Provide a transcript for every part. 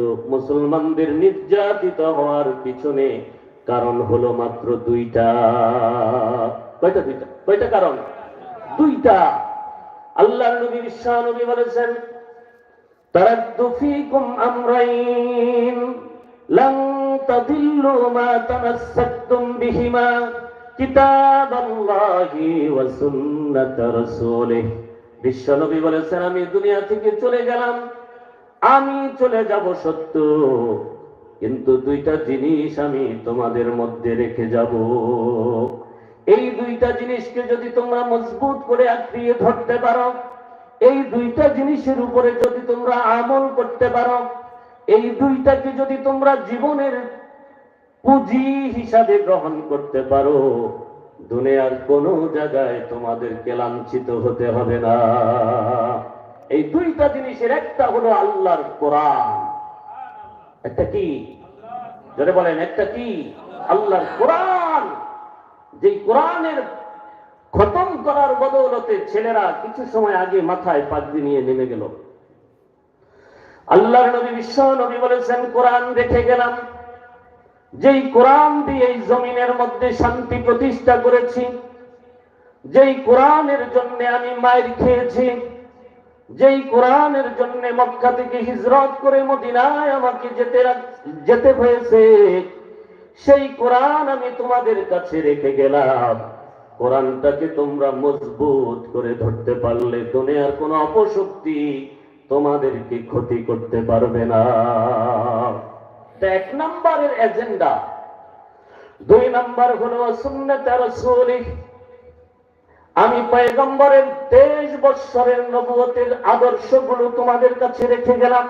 কিন্তু মুসলমানদের নির্যাতিত হওয়ার পিছনে কারণ হলো মাত্র দুইটা। কয়টা দুইটা? কয়টা কারণ? দুইটা। আল্লাহ নবী বিশ্বা নবী বলেছেন, তারাদ্দু ফীকুম আমরাইন, লান তাদিল্লু মা বিহিমা ওয়া সুন্নাত বিশ্বনবী বলেছেন, আমি দুনিয়া থেকে চলে গেলাম আমি চলে যাব সত্য। কিন্তু দুইটা জিনিস আমি তোমাদের মধ্যে রেখে যাব। এই দুইটা জিনিসকে যদি তোমরা মজবুত করে আঁকড়িয়ে ধরতে পারো, এই দুইটা জিনিসের উপরে যদি তোমরা আমল করতে পারো, এই দুইটাকে যদি তোমরা জীবনের পুঁজি হিসাবে গ্রহণ করতে পারো, দুনিয়ার কোন জায়গায় তোমাদেরকে লাঞ্ছিত হতে হবে না। এই দুইটা জিনিসের একটা হলো আল্লাহর কোরআন। একটা কি? যদি বলেন, একটা কি? আল্লাহর কোরআন। যেই কোরআনের খতম করার বদৌলতে ছেলেরা কিছু সময় আগে মাথায় পাগড়ি নিয়ে নেমে গেল। আল্লাহর নবী, বিশ্ব নবী বলেছেন, কোরআন রেখে গেলাম। যেই কোরআন দিয়ে এই জমিনের মধ্যে শান্তি প্রতিষ্ঠা করেছি, যেই কোরআনের জন্য আমি মায়ের খেয়েছি যেই কোরআনের জন্য মক্কা থেকে হিজরত করে মদিনায় আমাকে যেতে যেতে হয়েছে, সেই কোরআন আমি তোমাদের কাছে রেখে গেলাম। কোরআনটাকে তোমরা মজবুত করে ধরতে পারলে দুনিয়ার কোনো অপশক্তি তোমাদেরকে ক্ষতি করতে পারবে না। এক নম্বরের এজেন্ডা। দুই নম্বর হলো সুন্নত রাসূলিহ। আমি পয়গম্বরের তেইশ বৎসরের নবুয়তের আদর্শগুলো তোমাদের কাছে রেখে গেলাম।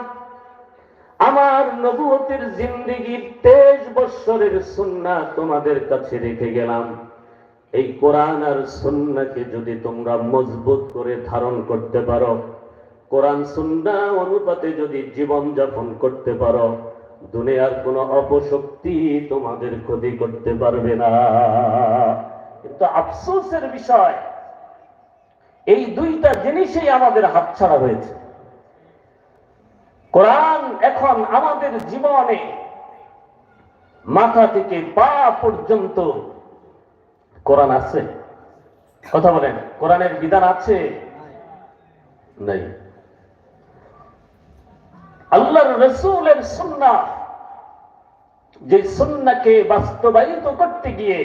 আমার নবুয়তের জিন্দিগির তেইশ বৎসরের সুন্না তোমাদের কাছে রেখে গেলাম। এই কোরআন আর সুন্নাকে যদি তোমরা মজবুত করে ধারণ করতে পারো, কোরআন সুন্না অনুপাতে যদি জীবন যাপন করতে পারো, দুনিয়ার কোনো অপশক্তি তোমাদের ক্ষতি করতে পারবে না। কিন্তু আফসোসের বিষয় এই দুইটা জিনিসই আমাদের হাতছাড়া হয়েছে। কোরআন এখন আমাদের জীবনে মাথা থেকে পা পর্যন্ত কোরআন আছে। কথা বলেন, কোরআনের বিধান আছে? নাই। আল্লাহর রসুলের সুন্না যে সুন্নাকে বাস্তবায়িত করতে গিয়ে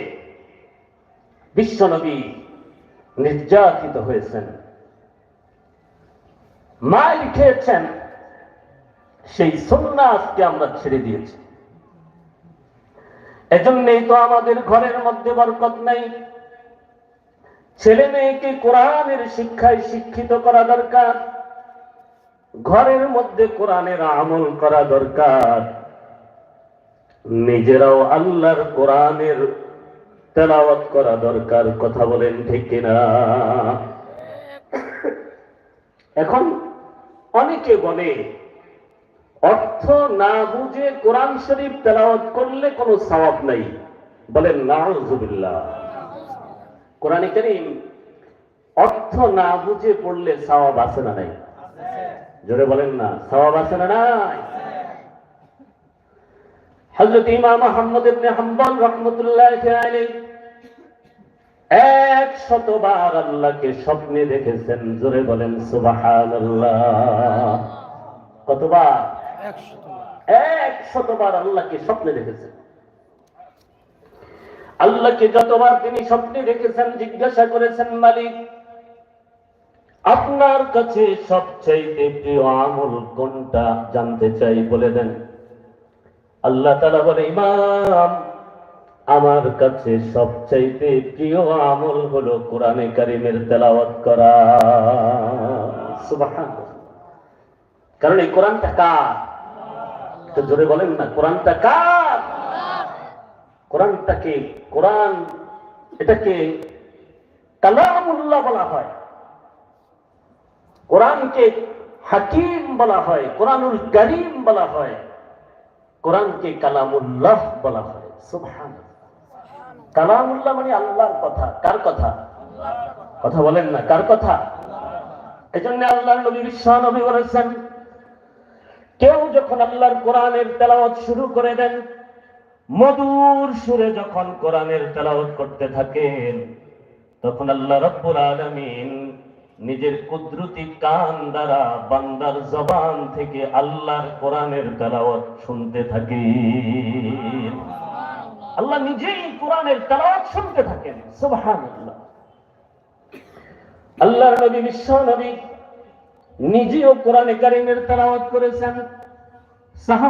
বিশ্বনবী নির্যাতিত হয়েছেন। মাই খেয়েছেন সেই সুন্না আজকে আমরা ছেড়ে দিয়েছি। এজন্যই তো আমাদের ঘরের মধ্যে বরকত নাই। ছেলে মেয়েকে কোরআনের শিক্ষায় শিক্ষিত করা দরকার, ঘরের মধ্যে কোরআনের আমল করা দরকার। নিজেরাও আল্লাহর কোরআনের তেলাওয়াত করা দরকার, কথা বলেন ঠিক কিনা? এখন অনেকে বলে, অর্থ না বুঝে কোরআন শরীফ তেলাওয়াত করলে কোনো সওয়াব নাই। বলেন, নাউজুবিল্লাহ। কোরআনে করিম, অর্থ না বুঝে পড়লে সওয়াব আছে না নাই? জোরে বলেন না, সওয়াব আছে না নাই? হযরত ইমাম আহমদ ইবনে হাম্বল রাহমাতুল্লাহি এক শতবার আল্লাহকে স্বপ্নে দেখেছেন, জোরে বলেন সুবহানাল্লাহ। কতবার? এক শতবার আল্লাহকে স্বপ্নে দেখেছেন। আল্লাহকে যতবার তিনি স্বপ্নে দেখেছেন, জিজ্ঞাসা করেছেন, মালিক, আপনার কাছে সবচাইতে প্রিয় আমল কোনটা? জানতে চাই, বলে দেন। আল্লাহ তালা বলে, ইমাম, আমার কাছে সবচাইতে প্রিয় আমল হলো কোরআনে কারিমের তেলাওয়াত করা। কারণ এই কোরআনটা কার? জোরে বলেন না, কোরআনটা কার? কোরআনটাকে কোরআন এটাকে কালামুল্লাহ বলা হয়। কোরআনকে হাকিম বলা হয়, কোরআনুল করিম বলা হয়। কোরআনকে কালামুল্লাহ বলা হয়। সুবহান কালামুল্লাহ মানে আল্লাহর কথা। কার কথা? কথা বলেন না, কার কথা? এজন্য আল্লাহ নবী বিশ্ব নবী বলেছেন, কেউ যখন আল্লাহর কোরআনের তেলাওয়াত শুরু করে দেন, মধুর সুরে যখন কোরআনের তেলাওয়াত করতে থাকেন, তখন আল্লাহ রব্বুল আলামিন নিজের কুদরতি কান দ্বারা বান্দার জবান থেকে আল্লাহর কোরআনের তেলাওয়াত শুনতে থাকে। আল্লাহ নিজেই কোরআনের তেলাওয়াত শুনতে থাকেন, সুবহানাল্লাহ। আল্লাহর নবী, বিশ্ব নবী নিজেও কোরআনে কারিমের তেলাওয়াত করেছেন। সাহাবা